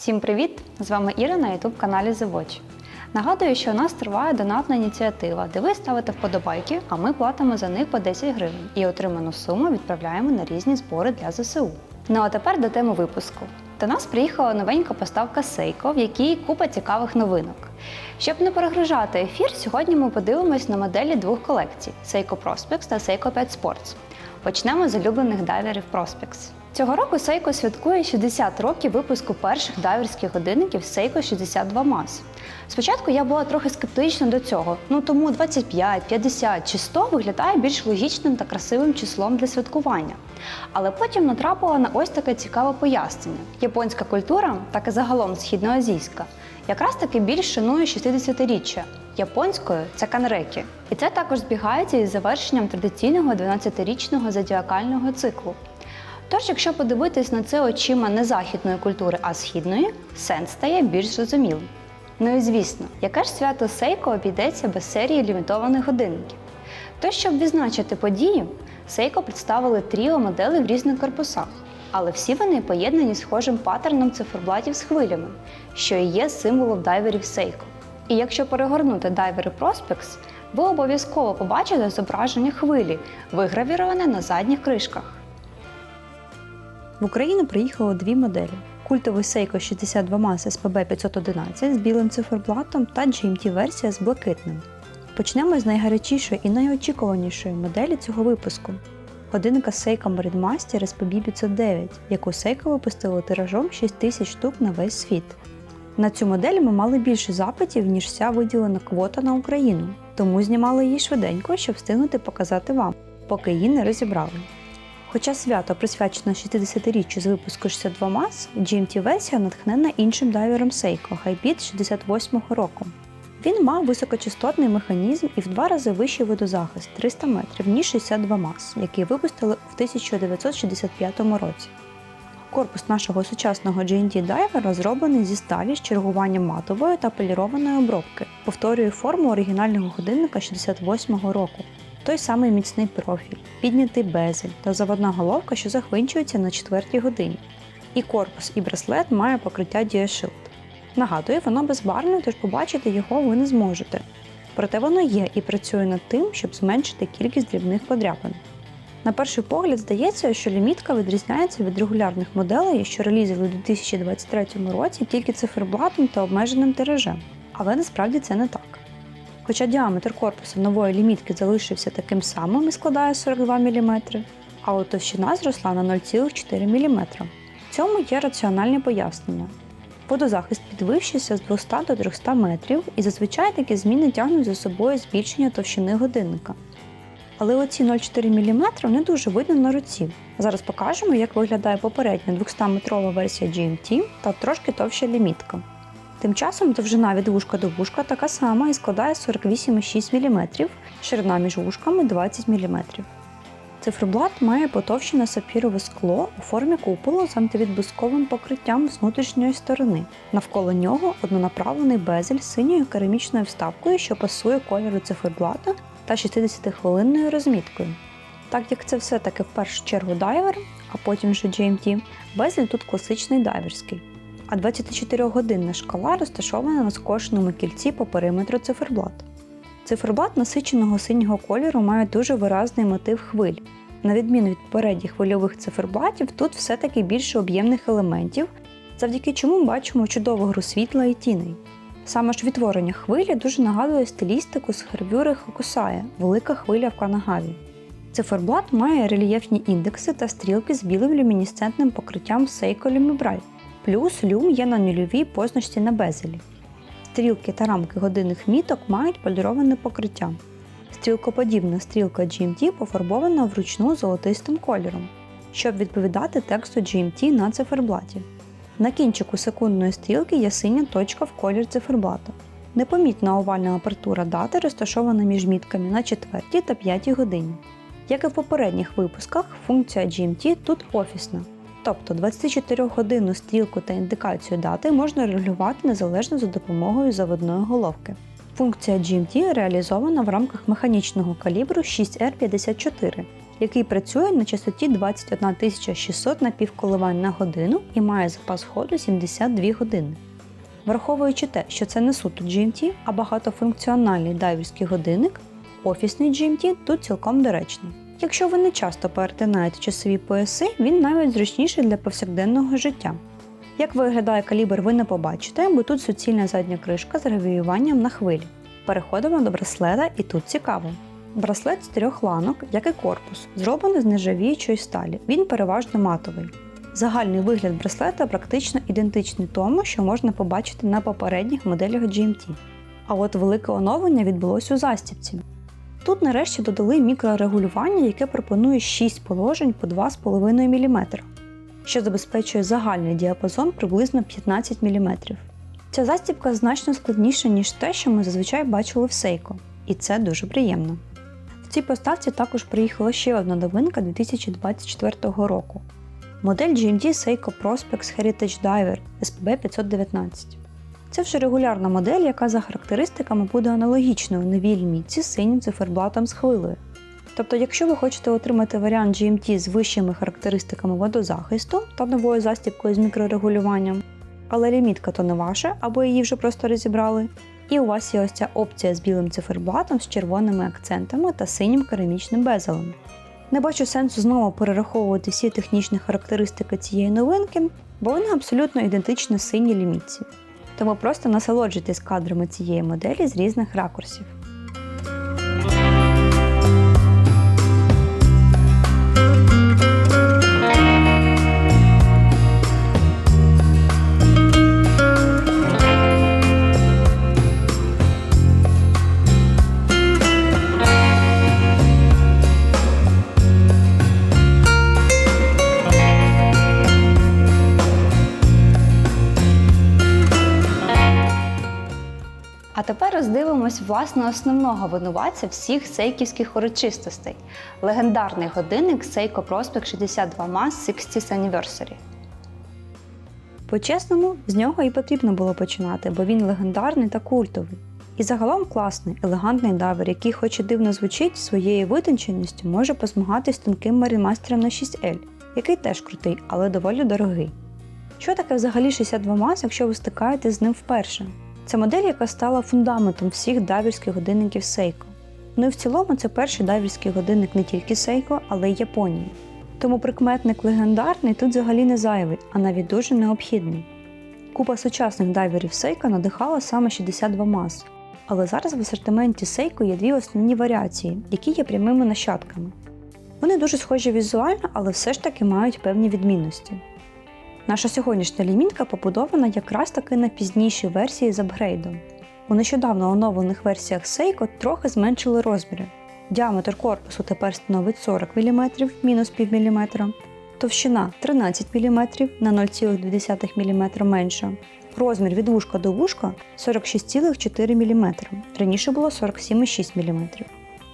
Всім привіт! З вами Іра на youtube каналі Watch. Нагадую, що у нас триває донатна ініціатива, де ви ставите вподобайки, а ми платимо за них по 10 гривень і отриману суму відправляємо на різні збори для ЗСУ. Ну а тепер до теми випуску. До нас приїхала новенька поставка Seiko, в якій купа цікавих новинок. Щоб не перегружати ефір, сьогодні ми подивимось на моделі двох колекцій Seiko Prospex та Seiko 5 Sports. Почнемо з улюблених дайверів Prospex. Цього року Seiko святкує 60 років випуску перших дайверських годинників Seiko 62 MAS. Спочатку я була трохи скептична до цього, ну тому 25, 50 чи 100 виглядає більш логічним та красивим числом для святкування. Але потім натрапила на ось таке цікаве пояснення. Японська культура, так і загалом східноазійська, якраз таки більш шанує 60-річчя. Японською це канрекі. І це також збігається із завершенням традиційного 12-річного зодіакального циклу. Тож, якщо подивитись на це очима не західної культури, а східної, сенс стає більш зрозумілим. Ну і звісно, яке ж свято Сейко обійдеться без серії лімітованих годинників? Тож, щоб відзначити подію, Сейко представили тріо моделей в різних корпусах, але всі вони поєднані схожим паттерном циферблатів з хвилями, що і є символом дайверів Сейко. І якщо перегорнути дайвери Prospex, ви обов'язково побачите зображення хвилі, вигравіроване на задніх кришках. В Україну приїхало дві моделі: культовий Seiko 62 MAS SPB 511 з білим циферблатом та GMT-версія з блакитним. Почнемо з найгарячішої і найочікуванішої моделі цього випуску. Годинника Seiko Marinemaster SPB 509, яку Seiko випустила тиражом 6 тисяч штук на весь світ. На цю модель ми мали більше запитів, ніж вся виділена квота на Україну, тому знімали її швиденько, щоб встигнути показати вам, поки її не розібрали. Хоча свято присвячено 60-річчю з випуску 62 MAS, GMT-версія натхнена іншим дайвером Seiko Highbeat 68-го року. Він мав високочастотний механізм і в два рази вищий водозахист 300 метрів, ніж 62 MAS, який випустили в 1965 році. Корпус нашого сучасного GNT дайвера зроблений зі сталі з чергуванням матової та полірованої обробки, повторює форму оригінального годинника 68-го року. Той самий міцний профіль, піднятий безель та заводна головка, що захвинчується на четвертій годині. І корпус, і браслет має покриття DiaShield. Нагадую, воно безбарвне, тож побачити його ви не зможете. Проте воно є і працює над тим, щоб зменшити кількість дрібних подряпин. На перший погляд здається, що лімітка відрізняється від регулярних моделей, що релізили у 2023 році тільки циферблатом та обмеженим тиражем. Але насправді це не так. Хоча діаметр корпусу нової лімітки залишився таким самим і складає 42 мм, а от товщина зросла на 0,4 мм. Цьому є раціональне пояснення. Водозахист підвищився з 200 до 300 метрів, і зазвичай такі зміни тягнуть за собою збільшення товщини годинника. Але оці 0,4 мм не дуже видно на руці. Зараз покажемо, як виглядає попередня 200-метрова версія GMT та трошки товща лімітка. Тим часом довжина від вушка до вушка така сама і складає 48,6 мм, ширина між вушками 20 мм. Циферблат має потовщене сапірове скло у формі куполу з антивідблисковим покриттям з внутрішньої сторони. Навколо нього однонаправлений безель з синьою керамічною вставкою, що пасує кольору циферблата та 60-хвилинною розміткою. Так як це все-таки в першу чергу дайвер, а потім вже GMT, безель тут класичний дайверський. А 24-годинна шкала розташована на скошеному кільці по периметру циферблата. Циферблат насиченого синього кольору має дуже виразний мотив хвиль. На відміну від попередніх хвильових циферблатів, тут все-таки більше об'ємних елементів, завдяки чому бачимо чудову гру світла і тіней. Саме ж відтворення хвилі дуже нагадує стилістику з Хервюри Хокусая Велика хвиля в Канагаві. Циферблат має рельєфні індекси та стрілки з білим люмінесцентним покриттям Seiko Lumibright. Плюс люм є на нульовій позначці на безелі. Стрілки та рамки годинних міток мають поліроване покриття. Стрілкоподібна стрілка GMT пофарбована вручну золотистим кольором, щоб відповідати тексту GMT на циферблаті. На кінчику секундної стрілки є синя точка в колір циферблата. Непомітна овальна апертура дати розташована між мітками на 4 та 5 годині. Як і в попередніх випусках, функція GMT тут офісна. Тобто 24-годинну стрілку та індикацію дати можна регулювати незалежно за допомогою заводної головки. Функція GMT реалізована в рамках механічного калібру 6R54 який працює на частоті 21 600 напівколивань на годину і має запас ходу 72 години. Враховуючи те, що це не суто GMT, а багатофункціональний дайверський годинник, офісний GMT тут цілком доречний. Якщо ви не часто перетинаєте часові пояси, він навіть зручніший для повсякденного життя. Як виглядає калібр, ви не побачите, бо тут суцільна задня кришка з регулюванням на хвилі. Переходимо до браслета, і тут цікаво. Браслет з трьох ланок, як і корпус, зроблений з нержавіючої сталі. Він переважно матовий. Загальний вигляд браслета практично ідентичний тому, що можна побачити на попередніх моделях GMT. А от велике оновлення відбулося у застібці. Тут нарешті додали мікрорегулювання, яке пропонує 6 положень по 2,5 мм, що забезпечує загальний діапазон приблизно 15 мм. Ця застібка значно складніша, ніж те, що ми зазвичай бачили в Seiko, і це дуже приємно. В цій поставці також приїхала ще одна новинка 2024 року. Модель GMT Seiko Prospex Heritage Diver SPB 519. Це вже регулярна модель, яка за характеристиками буде аналогічною новій лімітці з синім циферблатом з хвилею. Тобто, якщо ви хочете отримати варіант GMT з вищими характеристиками водозахисту та новою застібкою з мікрорегулюванням, але лімітка то не ваша, або її вже просто розібрали, і у вас є ось ця опція з білим циферблатом з червоними акцентами та синім керамічним безелем. Не бачу сенсу знову перераховувати всі технічні характеристики цієї новинки, бо вони абсолютно ідентичні синій лімітці. Тому просто насолоджуйтесь кадрами цієї моделі з різних ракурсів. Тепер власне основного винуватця всіх сейківських урочистостей легендарний годинник Seiko Prospect 62 Mass 60th Anniversary. По-чесному, з нього і потрібно було починати, бо він легендарний та культовий. І загалом класний, елегантний давер, який, хоч і дивно звучить, своєю витонченістю може позмагатись тонким марімастером на 6L, який теж крутий, але доволі дорогий. Що таке взагалі 62 мас, якщо ви стикаєтесь з ним вперше? Це модель, яка стала фундаментом всіх дайверських годинників Seiko. Ну і в цілому це перший дайверський годинник не тільки Seiko, але й Японії. Тому прикметник легендарний тут взагалі не зайвий, а навіть дуже необхідний. Купа сучасних дайверів Seiko надихала саме 62 мас, але зараз в асортименті Seiko є дві основні варіації, які є прямими нащадками. Вони дуже схожі візуально, але все ж таки мають певні відмінності. Наша сьогоднішня лімітка побудована якраз таки на пізнішій версії з апгрейдом. У нещодавно оновлених версіях Seiko трохи зменшили розміри. Діаметр корпусу тепер становить 40 мм мінус мм, товщина 13 мм на 0,2 мм менша. Розмір від вушка до вушка 46,4 мм, раніше було 47,6 мм.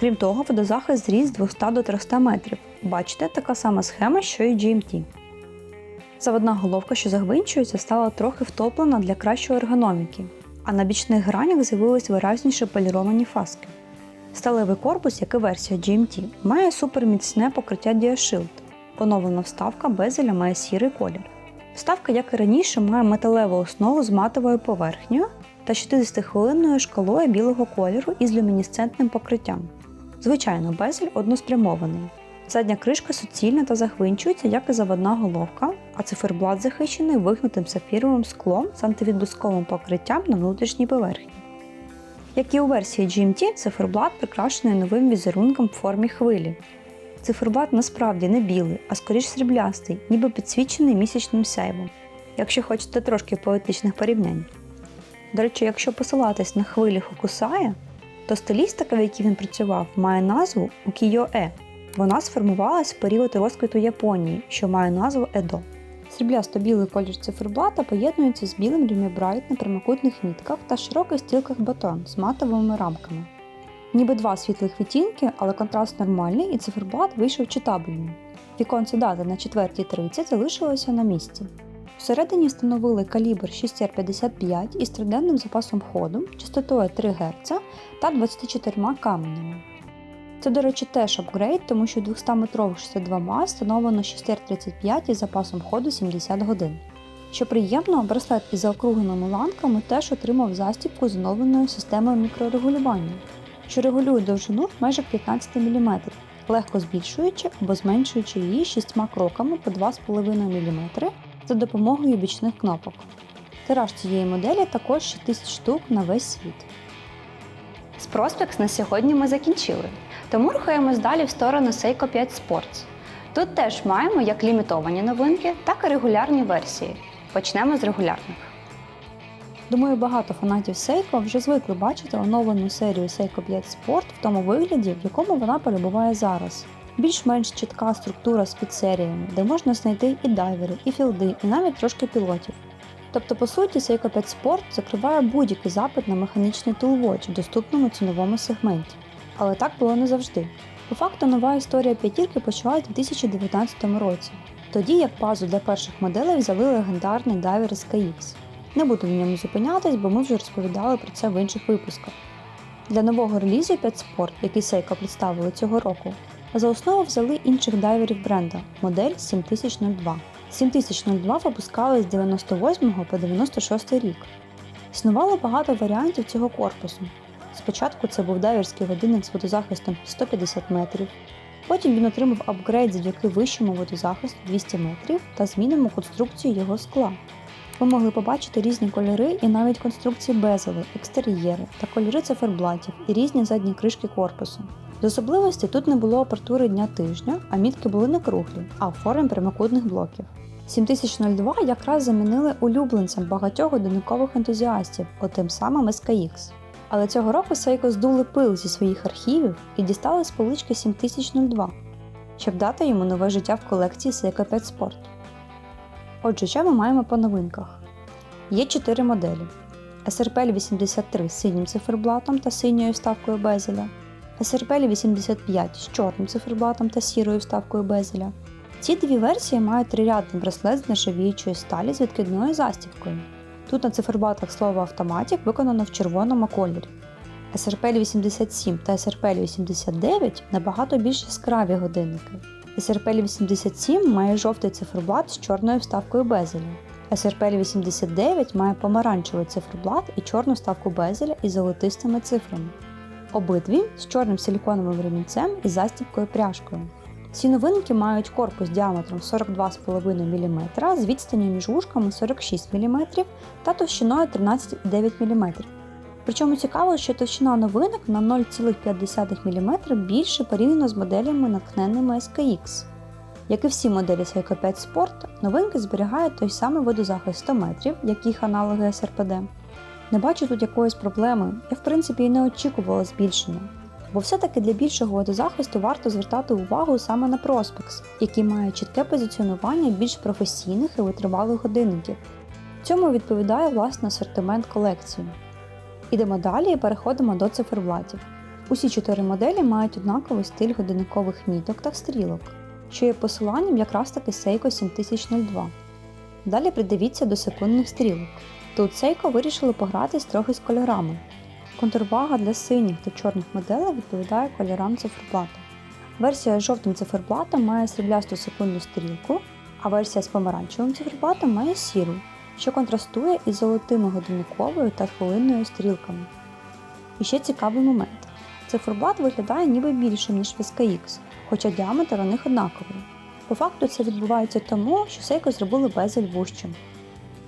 Крім того, водозахист зріс з 200 до 300 метрів. Бачите, така сама схема, що і GMT. Заводна головка, що загвинчується, стала трохи втоплена для кращої ергономіки, а на бічних гранях з'явились виразніше поліровані фаски. Сталевий корпус, як і версія GMT, має суперміцне покриття DiaShield. Оновлена вставка безеля має сірий колір. Вставка, як і раніше, має металеву основу з матовою поверхнею та 60-хвилинною шкалою білого кольору із люмінесцентним покриттям. Звичайно, безель односпрямований. Задня кришка суцільна та захвинчується, як і заводна головка, а циферблат захищений вигнутим сапфіровим склом з антивідблисковим покриттям на внутрішній поверхні. Як і у версії GMT, циферблат прикрашений новим візерунком в формі хвилі. Циферблат насправді не білий, а скоріш сріблястий, ніби підсвічений місячним сяйвом, якщо хочете трошки поетичних порівнянь. До речі, якщо посилатись на хвилі Хокусая, то стилістика, в якій він працював, має назву Укіё-е. Вона сформувалась в період розквіту Японії, що має назву Едо. Сріблясто-білий колір циферблата поєднується з білим рімібрайт на прямокутних мітках та широких стілках батон з матовими рамками. Ніби два світлих відтінки, але контраст нормальний і циферблат вийшов читабельним. Віконце дати на 4.30 залишилося на місці. Всередині встановили калібр 6R55 із триденним запасом ходу, частотою 3 Гц та 24 каменями. Це, до речі, теж апгрейд, тому що 200-метрових 62 ма встановлено 6R35 із запасом ходу 70 годин. Що приємно, браслет із заокругленими ланками теж отримав застібку з оновленою системою мікрорегулювання, що регулює довжину в межах 15 мм, легко збільшуючи або зменшуючи її шістьма кроками по 2,5 мм за допомогою бічних кнопок. Тираж цієї моделі також 6000 штук на весь світ. З Prospex на сьогодні ми закінчили, тому рухаємось далі в сторону Seiko 5 Sports. Тут теж маємо як лімітовані новинки, так і регулярні версії. Почнемо з регулярних. Думаю, багато фанатів Seiko вже звикли бачити оновлену серію Seiko 5 Sport в тому вигляді, в якому вона перебуває зараз. Більш-менш чітка структура з підсеріями, де можна знайти і дайвери, і філди, і навіть трошки пілотів. Тобто, по суті, Seiko 5 Sport закриває будь-який запит на механічний тулвоч в доступному ціновому сегменті. Але так було не завжди. По факту, нова історія п'ятірки почалась у 2019 році, тоді як базу для перших моделей взяли легендарний дайвер SKX. Не буду на ньому зупинятись, бо ми вже розповідали про це в інших випусках. Для нового релізу 5 Sport, який Seiko представили цього року, за основу взяли інших дайверів бренда модель 7002. 7002 випускали з 98 по 96 рік. Існувало багато варіантів цього корпусу. Спочатку це був дайверський годинник з водозахистом 150 метрів, потім він отримав апгрейд завдяки вищому водозахисту 200 метрів та змінимо конструкцію його скла. Ви могли побачити різні кольори і навіть конструкції безели, екстер'єри та кольори циферблатів і різні задні кришки корпусу. З особливостей тут не було апертури дня тижня, а мітки були не круглі, а формі прямокутних блоків. 7002 якраз замінили улюбленцем багатьох годинникових ентузіастів, отим самим SKX. Але цього року Seiko здули пил зі своїх архівів і дістали з полички 7002, щоб дати йому нове життя в колекції Seiko 5 Sport. Отже, що ми маємо по новинках? Є 4 моделі: SRPL 83 з синім циферблатом та синьою вставкою безеля, SRPL 85 з чорним циферблатом та сірою вставкою безеля. Ці дві версії мають трирядний браслет з нержавіючої сталі з відкидною застібкою. Тут на циферблатах слово автоматік виконано в червоному кольорі. SRPL 87 та SRPL 89 набагато більш яскраві годинники. SRPL 87 має жовтий циферблат з чорною вставкою безеля. SRPL 89 має помаранчевий циферблат і чорну вставку безеля із золотистими цифрами. Обидві з чорним силіконовим ремінцем і застібкою пряжкою. Ці новинки мають корпус діаметром 42,5 мм з відстанню між вушками 46 мм та товщиною 13,9 мм. Причому цікаво, що товщина новинок на 0,5 мм більше порівняно з моделями натхненними SKX. Як і всі моделі Seiko 5 Sport, новинки зберігають той самий водозахист 100 метрів, як їх аналоги SRPD. Не бачу тут якоїсь проблеми, я в принципі і не очікувала збільшення. Бо все-таки для більшого водозахисту варто звертати увагу саме на Prospex, який має чітке позиціонування більш професійних і витривалих годинників. Цьому відповідає власне асортимент колекції. Ідемо далі і переходимо до циферблатів. Усі чотири моделі мають однаковий стиль годинникових міток та стрілок, що є посиланням якраз таки Seiko 7002. Далі придивіться до секундних стрілок. Тут Seiko вирішили погратись трохи з кольорами. Контурвага для синіх та чорних моделей відповідає кольорам циферблата. Версія з жовтим циферблатом має сріблясту секундну стрілку, а версія з помаранчевим циферблатом має сіру, що контрастує із золотими годинниковою та хвилинною стрілками. І ще цікавий момент. Циферблат виглядає ніби більшим, ніж SKX, хоча діаметр у них однаковий. По факту це відбувається тому, що Seiko зробили безель вужчим.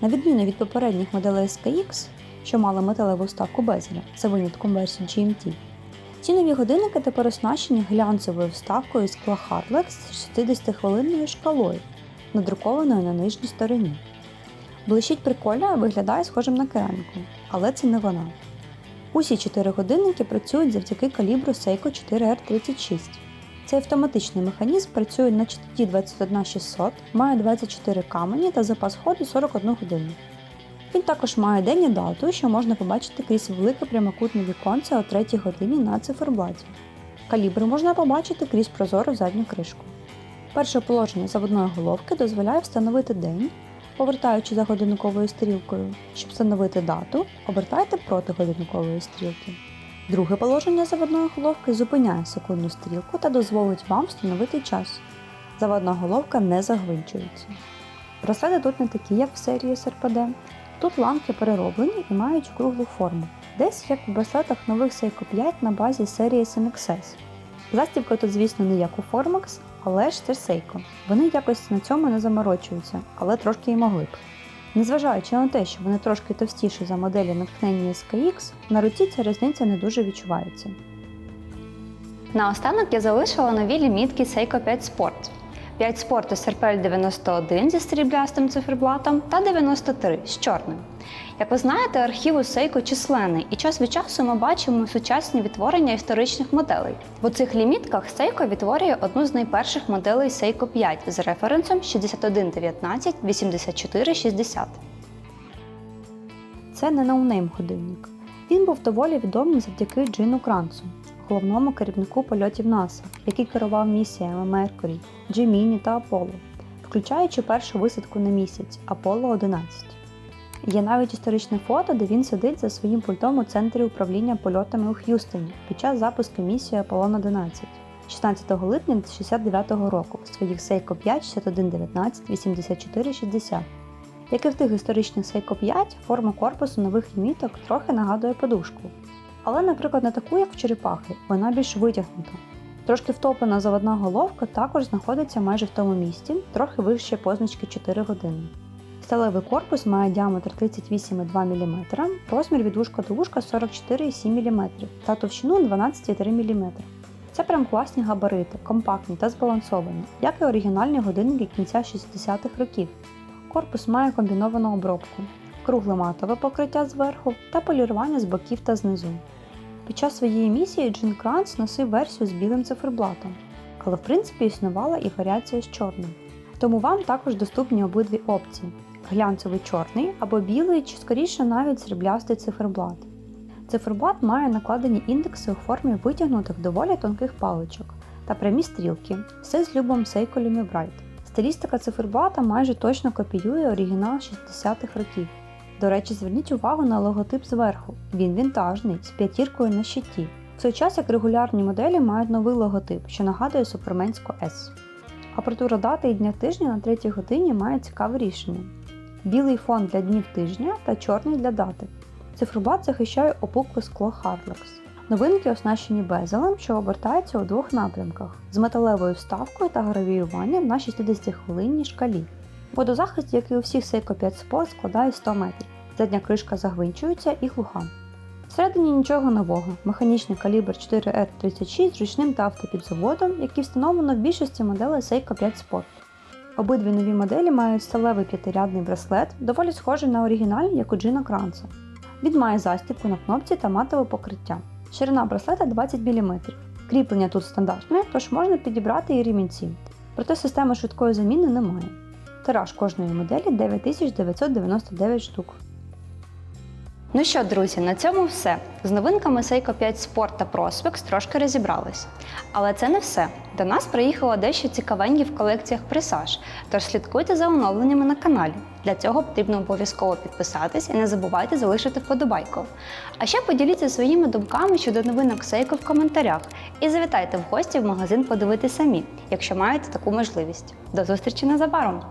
На відміну від попередніх моделей SKX, що мали металеву вставку безеля за винятком версії GMT, ці нові годинники тепер оснащені глянцевою вставкою скла Hardlex з 60-хвилинною шкалою, надрукованою на нижній стороні. Блищить прикольно і виглядає схожим на кераміку, але це не вона. Усі чотири годинники працюють завдяки калібру Seiko 4R36. Цей автоматичний механізм працює на частоті 21600, має 24 камені та запас ходу 41 годину. Він також має день і дату, що можна побачити крізь велике прямокутне віконце о 3 годині на циферблаті. Калібри можна побачити крізь прозору задню кришку. Перше положення заводної головки дозволяє встановити день, повертаючи за годинниковою стрілкою. Щоб встановити дату, обертайте проти годинникової стрілки. Друге положення заводної головки зупиняє секундну стрілку та дозволить вам встановити час. Заводна головка не загвинчується. Браслети тут не такі, як в серії СРПД. Тут ланки перероблені і мають круглу форму, десь як в браслетах нових Seiko 5 на базі серії SMXS. Застібка тут, звісно, не як у Formax, але ж це Seiko. Вони якось на цьому не заморочуються, але трошки і могли б. Незважаючи на те, що вони трошки товстіші за моделі натхнення SKX, на руці ця різниця не дуже відчувається. Наостанок я залишила нові лімітки Seiko 5 Sport. 5 Sport SRPL 91 зі сріблястим циферблатом та 93 з чорним. Як ви знаєте, архів у Seiko численний, і час від часу ми бачимо сучасні відтворення історичних моделей. В цих лімітках Seiko відтворює одну з найперших моделей Seiko 5 з референсом 6119 8460. Це не ноунейм годинник. Він був доволі відомий завдяки Джину Кранцу, головному керівнику польотів НАСА, який керував місіями Меркурі, Джеміні та Аполло, включаючи першу висадку на місяць Аполло 11. Є навіть історичне фото, де він сидить за своїм пультом у центрі управління польотами у Х'юстоні під час запуску місії Аполлон 11 16 липня 1969 року в своїх Seiko 5 6119 8460. Як і в тих історичних Seiko 5, форма корпусу нових ліміток трохи нагадує подушку. Але, наприклад, не таку, як в черепахи, вона більш витягнута. Трошки втоплена заводна головка також знаходиться майже в тому місці, трохи вище позначки 4 години. Сталевий корпус має діаметр 38,2 мм, розмір від вушка до вушка 44,7 мм та товщину 12,3 мм. Це прям класні габарити, компактні та збалансовані, як і оригінальні годинники кінця 60-х років. Корпус має комбіновану обробку, кругле матове покриття зверху та полірування з боків та знизу. Під час своєї місії Джин Кранц носив версію з білим циферблатом, але в принципі існувала і варіація з чорним. Тому вам також доступні обидві опції: глянцевий чорний або білий, чи скоріше навіть сріблястий циферблат. Циферблат має накладені індекси у формі витягнутих доволі тонких паличок та прямі стрілки, все з любом Lumi Bright. Стилістика циферблата майже точно копіює оригінал 60-х років. До речі, зверніть увагу на логотип зверху. Він вінтажний, з п'ятіркою на щиті. В той час як регулярні моделі мають новий логотип, що нагадує суперменську S. Апертура дати і дня тижня на третій годині має цікаве рішення: білий фон для днів тижня та чорний для дати. Циферблат захищає опукле скло Hardlex. Новинки оснащені безелем, що обертається у двох напрямках з металевою вставкою та гравіюванням на 60-хвилинній шкалі. Водозахист, як і у всіх Seiko 5 Sport, складає 100 метрів. Задня кришка загвинчується і глуха. Всередині нічого нового. Механічний калібр 4R36 з ручним та автопідзаводом, який встановлено в більшості моделей Seiko 5 Sport. Обидві нові моделі мають сталевий п'ятирядний браслет, доволі схожий на оригінальний, як у Джина Кранца. Він має застібку на кнопці та матове покриття. Ширина браслета 20 мм. Кріплення тут стандартне, тож можна підібрати і ремінці. Проте системи швидкої заміни немає. Тираж кожної моделі 9999 штук. Ну що, друзі, на цьому все. З новинками Seiko 5 Sport та Prospex трошки розібрались. Але це не все. До нас приїхало дещо цікавеньке в колекціях Presage, тож слідкуйте за оновленнями на каналі. Для цього потрібно обов'язково підписатись і не забувайте залишити вподобайку. А ще поділіться своїми думками щодо новинок Seiko в коментарях і завітайте в гості в магазин подивитись самі, якщо маєте таку можливість. До зустрічі незабаром!